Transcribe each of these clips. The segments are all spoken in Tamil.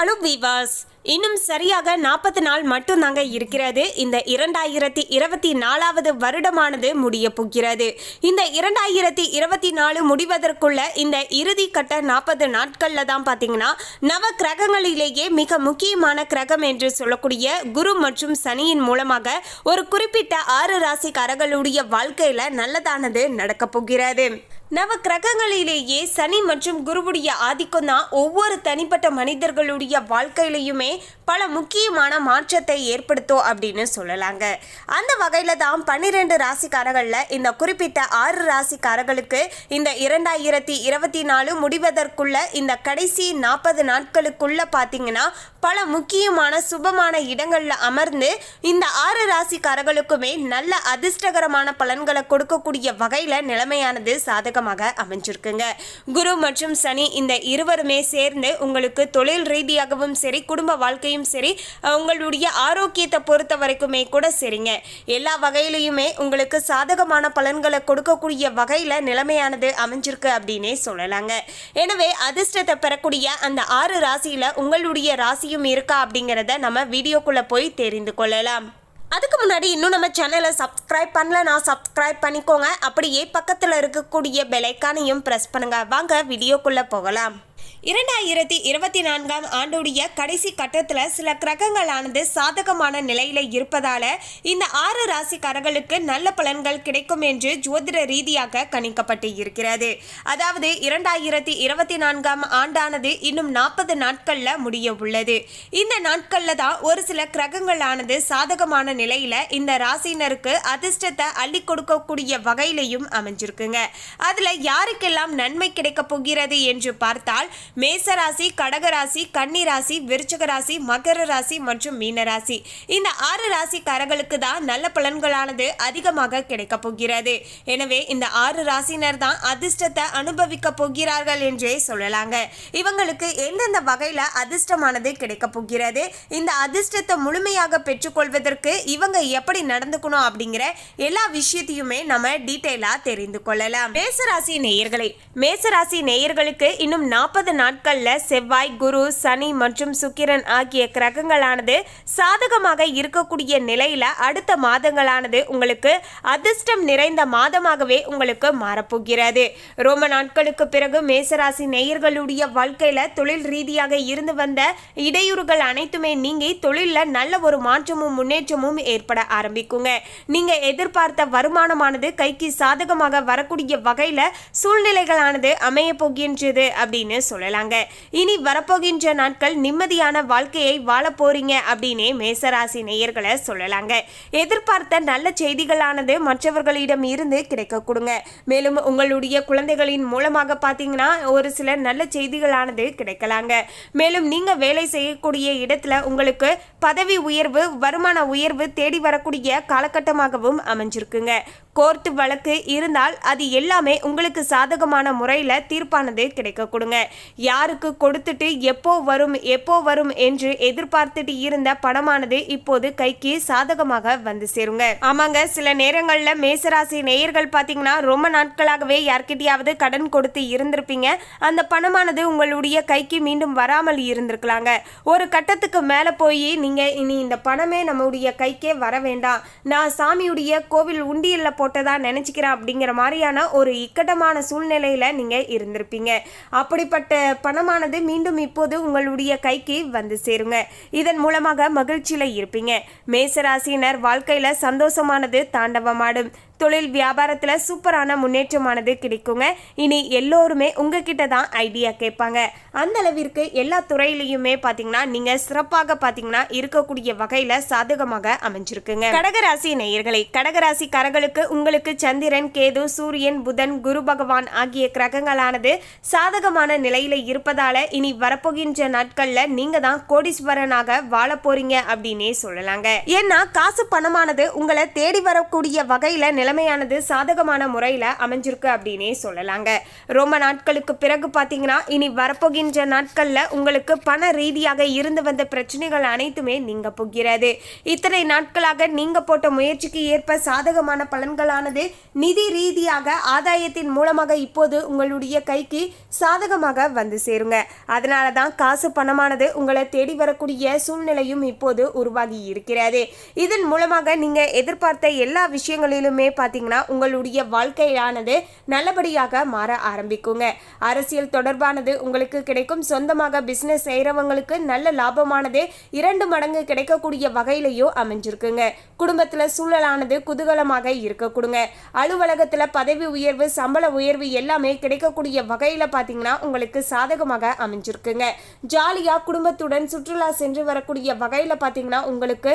ஹலோ விவாஸ் இன்னும் சரியாக நாற்பது நாள் மட்டும்தாங்க இருக்கிறது. இந்த இரண்டாயிரத்தி இருபத்தி நாலாவது வருடமானது முடிய போகிறது. இந்த இரண்டாயிரத்தி இருபத்தி நாலு முடிவதற்குள்ள இந்த இறுதி கட்ட நாற்பது நாட்களில் தான் பார்த்தீங்கன்னா நவ கிரகங்களிலேயே மிக முக்கியமான கிரகம் என்று சொல்லக்கூடிய குரு மற்றும் சனியின் மூலமாக ஒரு குறிப்பிட்ட ஆறு ராசிக்காரர்களுடைய வாழ்க்கையில் நல்லதானது நடக்கப் போகிறது. நவ கிரகங்களிலேயே சனி மற்றும் குருவுடைய ஆதிக்கம் தான் ஒவ்வொரு தனிப்பட்ட மனிதர்களுடைய வாழ்க்கையிலையுமே பல முக்கியமான மாற்றத்தை ஏற்படுத்தும் அப்படின்னு சொல்லலாங்க. அந்த வகையில் தான் பன்னிரெண்டு ராசிக்காரர்களில் இந்த குறிப்பிட்ட ஆறு ராசிக்காரர்களுக்கு இந்த இரண்டாயிரத்தி இருபத்தி நாலு முடிவதற்குள்ள இந்த கடைசி நாற்பது நாட்களுக்குள்ள பார்த்தீங்கன்னா பல முக்கியமான சுபமான இடங்களில் அமர்ந்து இந்த ஆறு ராசிக்காரர்களுக்குமே நல்ல அதிர்ஷ்டகரமான பலன்களை கொடுக்கக்கூடிய வகையில் நிலைமையானது சாதகமாக அமைஞ்சிருக்குங்க. குரு மற்றும் சனி இந்த இருவருமே சேர்ந்து உங்களுக்கு தொழில் ரீதியாகவும் சரி குடும்ப வாழ்க்கையும் சரி உங்களுடைய ஆரோக்கியத்தை பொறுத்த வரைக்குமே கூட சரிங்க. எல்லா வகையிலையுமே உங்களுக்கு சாதகமான பலன்களை கொடுக்கக்கூடிய வகையில் நிலைமையானது அமைஞ்சிருக்கு அப்படின்னே சொல்லலாங்க. எனவே அதிர்ஷ்டத்தை பெறக்கூடிய அந்த ஆறு ராசியில் உங்களுடைய ராசியும் இருக்கா அப்படிங்கிறத நம்ம வீடியோக்குள்ளே போய் தெரிந்து கொள்ளலாம். அதுக்கு முன்னாடி இன்னும் நம்ம சேனலை சப்ஸ்கிரைப் நான் சப்ஸ்கிரைப் பண்ணிக்கோங்க. அப்படியே பக்கத்தில் இருக்கக்கூடிய பெலைக்கானையும் ப்ரெஸ் பண்ணுங்க. வாங்க வீடியோக்குள்ளே போகலாம். இரண்டாயிரத்தி இருபத்தி நான்காம் ஆண்டுடைய கடைசி கட்டத்தில் சில கிரகங்களானது சாதகமான நிலையில் இருப்பதால இந்த ஆறு ராசிக்காரர்களுக்கு நல்ல பலன்கள் கிடைக்கும் என்று ஜோதிட ரீதியாக கணிக்கப்பட்டு இருக்கிறது. அதாவது இரண்டாயிரத்தி இருபத்தி நான்காம் ஆண்டானது இன்னும் நாற்பது நாட்களில் முடிய உள்ளது. இந்த நாட்களில் தான் ஒரு சில கிரகங்களானது சாதகமான நிலையில் இந்த ராசினருக்கு அதிர்ஷ்டத்தை அள்ளி கொடுக்கக்கூடிய வகையிலையும் அமைஞ்சிருக்குங்க. அதில் யாருக்கெல்லாம் நன்மை கிடைக்கப் போகிறது என்று பார்த்தால் மேசராசி கடகராசி கன்னிராசி விருச்சக ராசி மகர ராசி மற்றும் மீனராசி. இந்த ஆறு ராசிக்காரர்களுக்கு தான் நல்ல பலன்களானது அதிகமாக கிடைக்கப் போகிறது. எனவே இந்த ஆறு ராசினர் தான் அதிர்ஷ்டத்தை அனுபவிக்க போகிறார்கள் என்றே சொல்லலாங்க. இவங்களுக்கு எந்தெந்த வகையில் அதிர்ஷ்டமானது கிடைக்கப் போகிறது? இந்த அதிர்ஷ்டத்தை முழுமையாக பெற்றுக்கொள்வதற்கு இவங்க எப்படி நடந்துக்கணும் அப்படிங்கிற எல்லா விஷயத்தையுமே நம்ம டீட்டெயிலாக தெரிந்து கொள்ளலாம். மேசராசி நேயர்களை மேசராசி நேயர்களுக்கு இன்னும் நாற்பது நாட்களில் செவ்வாய் குரு சனி மற்றும் சுக்கிரன் ஆகிய கிரகங்களானது சாதகமாக இருக்கக்கூடிய நிலையில் அடுத்த மாதங்களானது உங்களுக்கு அதிர்ஷ்டம் நிறைந்த மாதமாகவே உங்களுக்கு மாறப்போகிறது. ரொம்ப நாட்களுக்கு பிறகு மேசராசி நேயர்களுடைய வாழ்க்கையில் தொழில் ரீதியாக இருந்து வந்த இடையூறுகள் அனைத்துமே நீங்கி தொழிலில் நல்ல ஒரு மாற்றமும் முன்னேற்றமும் ஏற்பட ஆரம்பிக்குங்க. நீங்க எதிர்பார்த்த வருமானமானது கைக்கு சாதகமாக வரக்கூடிய வகையில் சூழ்நிலைகளானது அமைய போகின்றது அப்படின்னு சொல்லலாங்க இனி வரப்போகின்ற நாட்கள் நிம்மதியான வாழ்க்கையை வாழ போறீங்க அப்படின்னே மேசராசி நேயர்களை சொல்லலாங்க. எதிர்பார்த்த நல்ல செய்திகளானது மற்றவர்களிடம் இருந்து கிடைக்க கொடுங்க. மேலும் உங்களுடைய குழந்தைகளின் மூலமாக பார்த்தீங்கன்னா ஒரு சில நல்ல செய்திகளானது கிடைக்கலாங்க. மேலும் நீங்க வேலை செய்யக்கூடிய இடத்துல உங்களுக்கு பதவி உயர்வு வருமான உயர்வு தேடி வரக்கூடிய காலகட்டமாகவும் அமைஞ்சிருக்குங்க. கோர்ட்டு வழக்கு இருந்தால் அது எல்லாமே உங்களுக்கு சாதகமான முறையில் தீர்ப்பானது கிடைக்க கொடுங்க. யாருக்கு கொடுத்துட்டு எப்போ வரும் எப்போ வரும் என்று எதிர்பார்த்துட்டு இருந்த பணமானது இப்போது கைக்கு சாதகமாக வந்து சேருங்க. ஆமாங்க சில நேரங்களில் மேசராசி நேயர்கள் பார்த்தீங்கன்னா ரொம்ப நாட்களாகவே யார்கிட்டயாவது கடன் கொடுத்து இருந்திருப்பீங்க. அந்த பணமானது உங்களுடைய கைக்கு மீண்டும் வராமல் இருந்திருக்கலாங்க. ஒரு கட்டத்துக்கு மேலே போய் நீங்கள் இனி இந்த பணமே நம்முடைய கைக்கே வர வேண்டாம். நான் சாமியுடைய கோவில் உண்டியலில் போட்டதா நினச்சிக்கிறேன் அப்படிங்கிற மாதிரியான ஒரு இக்கட்டமான சூழ்நிலையில் நீங்கள் இருந்திருப்பீங்க. அப்படிப்பட்ட பணமானது மீண்டும் இப்போது உங்களுடைய கைக்கு வந்து சேருங்க. இதன் மூலமாக மகிழ்ச்சியில் இருப்பீங்க. மேசராசினர் வாழ்க்கையில் சந்தோஷமானது தாண்டவமாடும். தொழில் வியாபாரத்தில் சூப்பரான முன்னேற்றமானது கிடைக்குங்க. இனி எல்லோருமே உங்ககிட்ட தான் ஐடியா கேட்பாங்க. அந்த அளவிற்கு எல்லா துறையிலையுமே பார்த்தீங்கன்னா நீங்கள் சிறப்பாக பார்த்தீங்கன்னா இருக்கக்கூடிய வகையில் சாதகமாக அமைஞ்சிருக்குங்க. கடகராசி நேயர்களை கடகராசிக்காரர்களுக்கு உங்களுக்கு சந்திரன் கேது சூரியன் புதன் குரு பகவான் ஆகிய கிரகங்களானது சாதகமான நிலையில இருப்பதால இனி வரப்போகின்ற நாட்கள்ல நீங்க தான் கோடீஸ்வரனாக வாழ போறீங்க அப்படின்னே சொல்லலாங்க. ஏன்னா காசு பணமானது உங்களை தேடி வரக்கூடிய வகையில நில நிலைமையானது சாதகமான முறையில் அமைஞ்சிருக்கு அப்படின்னே சொல்லலாங்க. ரொம்ப நாட்களுக்கு பிறகு பார்த்தீங்கன்னா இனி வரப்போகின்ற நாட்களில் உங்களுக்கு பண ரீதியாக இருந்து வந்த பிரச்சனைகள் அனைத்துமே நீங்க போகிறது. இத்தனை நாட்களாக நீங்க போட்ட முயற்சிக்கு ஏற்ப சாதகமான பலன்களானது நிதி ரீதியாக ஆதாயத்தின் மூலமாக இப்போது உங்களுடைய கைக்கு சாதகமாக வந்து சேருங்க. அதனால தான் காசு பணமானது உங்களை தேடி வரக்கூடிய சூழ்நிலையும் இப்போது உருவாகி இருக்கிறது. இதன் மூலமாக நீங்க எதிர்பார்த்த எல்லா விஷயங்களிலுமே பார்த்தீங்கன்னா உங்களுடைய வாழ்க்கையானது நல்லபடியாக மாற ஆரம்பிக்குங்க. அரசியல் தொடர்பானது உங்களுக்கு கிடைக்கும். சொந்தமாக பிஸ்னஸ் செய்கிறவங்களுக்கு நல்ல லாபமானது இரண்டு மடங்கு கிடைக்கக்கூடிய வகையிலையும் அமைஞ்சிருக்குங்க. குடும்பத்தில் சூழலானது குதூகலமாக இருக்க கொடுங்க பதவி உயர்வு சம்பள உயர்வு எல்லாமே கிடைக்கக்கூடிய வகையில் பார்த்தீங்கன்னா உங்களுக்கு சாதகமாக அமைஞ்சிருக்குங்க. ஜாலியாக குடும்பத்துடன் சுற்றுலா சென்று வரக்கூடிய வகையில் பார்த்தீங்கன்னா உங்களுக்கு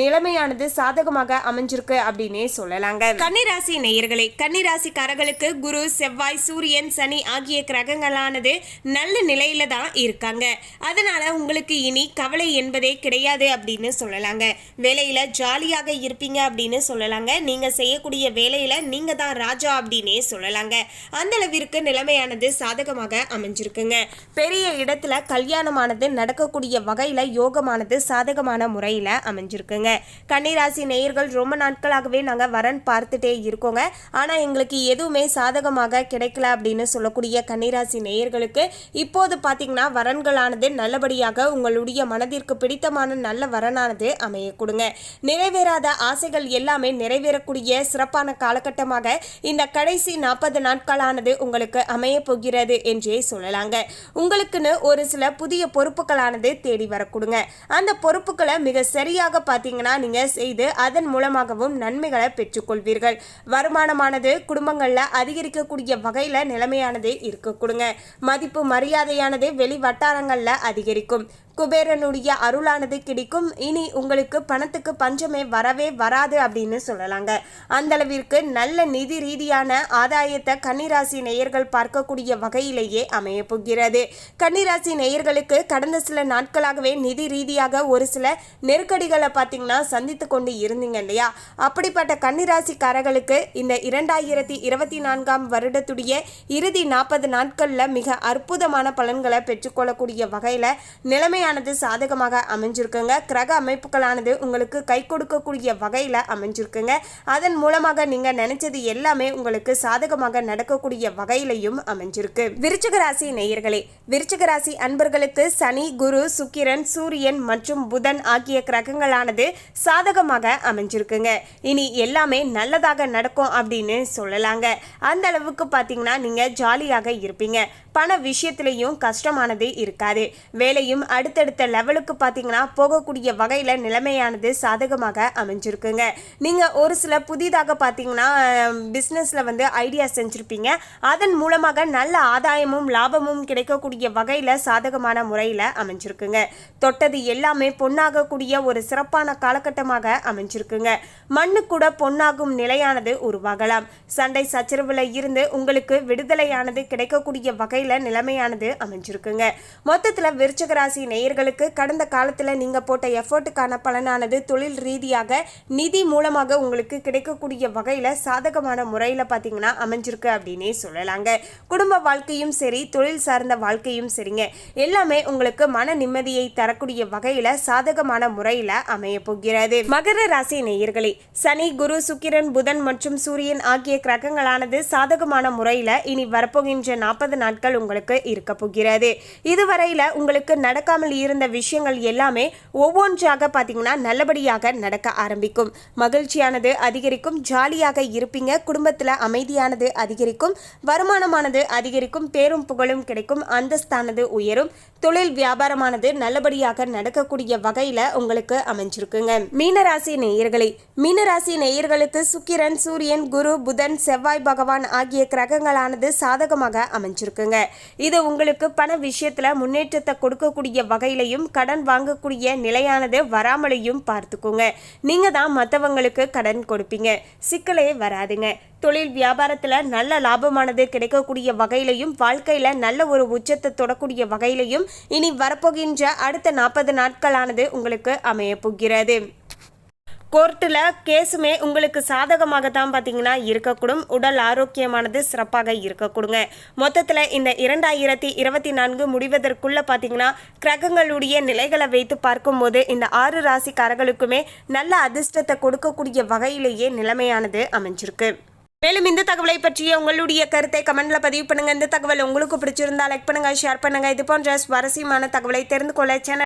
நிலைமையானது சாதகமாக அமைஞ்சிருக்கு அப்படின்னே சொல்லலாங்க. கன்னிராசி நேயர்களே கன்னிராசிக்காரர்களுக்கு குரு செவ்வாய் சூரியன் சனி ஆகிய கிரகங்களானது நல்ல நிலையில தான் இருக்காங்க. அதனால உங்களுக்கு இனி கவலை என்பதே கிடையாது அப்படின்னு சொல்லலாங்க. வேலையில ஜாலியாக இருப்பீங்க அப்படின்னு சொல்லலாங்க. நீங்க செய்யக்கூடிய வேலையில நீங்க தான் ராஜா அப்படின்னே சொல்லலாங்க. அந்த அளவிற்கு நிலைமையானது சாதகமாக அமைஞ்சிருக்குங்க. பெரிய இடத்துல கல்யாணமானது நடக்கக்கூடிய வகையில யோகமானது சாதகமான முறையில அமைஞ்சிருக்குங்க. கன்னிராசி நேயர்கள் ரொம்ப நாட்களாகவே நாங்க வரன் பார்த்துட்டே இருக்கோங்க. ஆனால் எங்களுக்கு எதுவுமே சாதகமாக கிடைக்கல அப்படின்னு சொல்லக்கூடிய கன்னிராசி நேயர்களுக்கு இப்போது பார்த்தீங்கன்னா வரன்களானது நல்லபடியாக உங்களுடைய மனதிற்கு பிடித்தமான நல்ல வரனானது அமைய கொடுங்க. நிறைவேறாத ஆசைகள் எல்லாமே நிறைவேறக்கூடிய சிறப்பான காலகட்டமாக இந்த கடைசி நாற்பது நாட்களானது உங்களுக்கு அமைய போகிறது என்றே சொல்லலாங்க. உங்களுக்குன்னு ஒரு சில புதிய பொறுப்புகளானது தேடி வரக்கூடுங்க. அந்த பொறுப்புகளை மிக சரியாக பார்த்தீங்கன்னா நீங்க செய்து அதன் மூலமாகவும் நன்மைகளை கொள்வீர்கள். வருமானமானது குடும்பங்களில் அதிகரிக்கக்கூடிய வகையில் நிலைமையானது இருக்க கொடுங்க. மதிப்பு மரியாதையானது வெளி வட்டாரங்களில் அதிகரிக்கும். குபேரனுடைய அருளானது கிடைக்கும். இனி உங்களுக்கு பணத்துக்கு பஞ்சமே வரவே வராது அப்படின்னு சொல்லலாங்க. அந்த அளவிற்கு நல்ல நிதி ரீதியான ஆதாயத்தை கன்னிராசி நேயர்கள் பார்க்கக்கூடிய வகையிலேயே அமைய போகிறது. கன்னிராசி நேயர்களுக்கு கடந்த சில நாட்களாகவே நிதி ரீதியாக ஒரு சில நெருக்கடிகளை பார்த்தீங்கன்னா சந்தித்து கொண்டு இருந்தீங்க இல்லையா? அப்படிப்பட்ட கன்னிராசிக்காரர்களுக்கு இந்த இரண்டாயிரத்தி இருபத்தி நான்காம் வருடத்துடைய இறுதி நாற்பது நாட்களில் மிக அற்புதமான பலன்களை பெற்றுக்கொள்ளக்கூடிய வகையில் நிலைமை நிலைமையானது சாதகமாக அமைஞ்சிருக்குங்க. கிரக அமைப்புகளானது உங்களுக்கு கை கொடுக்கக்கூடிய வகையில் அமைஞ்சிருக்குங்க. அதன் மூலமாக நீங்கள் நினைச்சது எல்லாமே உங்களுக்கு சாதகமாக நடக்கக்கூடிய வகையிலையும் அமைஞ்சிருக்கு. விருச்சிக ராசி நேயர்களே விருச்சிக ராசி அன்பர்களுக்கு சனி குரு சுக்கிரன் சூரியன் மற்றும் புதன் ஆகிய கிரகங்களானது சாதகமாக அமைஞ்சிருக்குங்க. இனி எல்லாமே நல்லதாக நடக்கும் அப்படின்னு சொல்லலாங்க. அந்த அளவுக்கு பார்த்தீங்கன்னா நீங்கள் ஜாலியாக இருப்பீங்க. பண விஷயத்திலையும் கஷ்டமானது இருக்காது. வேலையும் அடுத்த அடுத்தடுத்த லெவலுக்கு பார்த்தீங்கன்னா போகக்கூடிய வகையில் நிலைமையானது சாதகமாக அமைஞ்சிருக்குங்க. நீங்கள் ஒரு சில புதிதாக பார்த்தீங்கன்னா பிஸ்னஸில் வந்து ஐடியா செஞ்சுருப்பீங்க. அதன் மூலமாக நல்ல ஆதாயமும் லாபமும் கிடைக்கக்கூடிய வகையில் சாதகமான முறையில் அமைஞ்சிருக்குங்க. தொட்டது எல்லாமே பொன்னாகக்கூடிய ஒரு சிறப்பான காலகட்டமாக அமைஞ்சிருக்குங்க. மண்ணு கூட பொன்னாகும் நிலையானது உருவாகலாம். சண்டை சச்சரவில் இருந்து உங்களுக்கு விடுதலையானது கிடைக்கக்கூடிய வகையில் நிலைமையானது அமைஞ்சிருக்குங்க. மொத்தத்தில் விருச்சகராசினை நேயர்களுக்கு கடந்த காலத்தில் நீங்கள் போட்ட எஃபர்ட்டுக்கான பலனானது தொழில் ரீதியாக நிதி மூலமாக உங்களுக்கு கிடைக்கக்கூடிய வகையில் சாதகமான முறையில் பார்த்தீங்கன்னா அமைஞ்சிருக்கு அப்படின்னே சொல்லலாங்க. குடும்ப வாழ்க்கையும் சரி தொழில் சார்ந்த வாழ்க்கையும் சரிங்க. எல்லாமே உங்களுக்கு மன நிம்மதியை தரக்கூடிய வகையில் சாதகமான முறையில் அமைய போகிறது. மகர ராசி நேயர்களே சனி குரு சுக்கிரன் புதன் மற்றும் சூரியன் ஆகிய கிரகங்களானது சாதகமான முறையில் இனி வரப்போகின்ற நாற்பது நாட்கள் உங்களுக்கு இருக்க போகிறது. இதுவரையில் உங்களுக்கு நடக்காமல் தடைகள் இருந்த விஷயங்கள் எல்லாமே ஒவ்வொன்றாக பார்த்தீங்கன்னா நல்லபடியாக நடக்க ஆரம்பிக்கும். மகிழ்ச்சியானது அதிகரிக்கும். ஜாலியாக இருப்பீங்க. குடும்பத்தில் அமைதியானது அதிகரிக்கும். வருமானமானது அதிகரிக்கும். பேரும் புகழும் கிடைக்கும். அந்தஸ்தானது உயரும். தொழில் வியாபாரமானது நல்லபடியாக நடக்கக்கூடிய வகையில் உங்களுக்கு அமைஞ்சிருக்குங்க. மீனராசி நேயர்களே மீனராசி நேயர்களுக்கு சுக்கிரன் சூரியன் குரு புதன் செவ்வாய் பகவான் ஆகிய கிரகங்களானது சாதகமாக அமைஞ்சிருக்குங்க. இது உங்களுக்கு பண விஷயத்துல முன்னேற்றத்தை கொடுக்கக்கூடிய வகையிலையும் கடன் வாங்கக்கூடிய நிலையானது வராமலையும் பார்த்துக்கோங்க. நீங்க தான் மற்றவங்களுக்கு கடன் கொடுப்பீங்க. சிக்கலே வராதுங்க. தொழில் வியாபாரத்தில் நல்ல லாபமானது கிடைக்கக்கூடிய வகையிலையும் வாழ்க்கையில் நல்ல ஒரு உச்சத்தை தொடக்கூடிய வகையிலையும் இனி வரப்போகின்ற அடுத்த நாற்பது நாட்களானது உங்களுக்கு அமையப்போகிறது. கோர்ட்டில் கேஸுமே உங்களுக்கு சாதகமாக தான் பார்த்தீங்கன்னா இருக்கக்கூடும். உடல் ஆரோக்கியமானது சிறப்பாக இருக்கக்கூடுங்க. மொத்தத்தில் இந்த இரண்டாயிரத்தி இருபத்தி நான்கு முடிவதற்குள்ளே பார்த்தீங்கன்னா கிரகங்களுடைய நிலைகளை வைத்து பார்க்கும்போது இந்த ஆறு ராசிக்காரர்களுக்குமே நல்ல அதிர்ஷ்டத்தை கொடுக்கக்கூடிய வகையிலேயே நிலைமையானது அமைஞ்சிருக்கு. மேலும் இந்த தகவலை பற்றிய உங்களுடைய கருத்தை கமெண்ட்ல பதிவு பண்ணுங்க. இந்த தகவல் உங்களுக்கு பிடிச்சிருந்தா லைக் பண்ணுங்க ஷேர் பண்ணுங்க. இது போன்ற சுவாரஸ்யமான தகவலை தெரிந்து கொள்ள சேனல்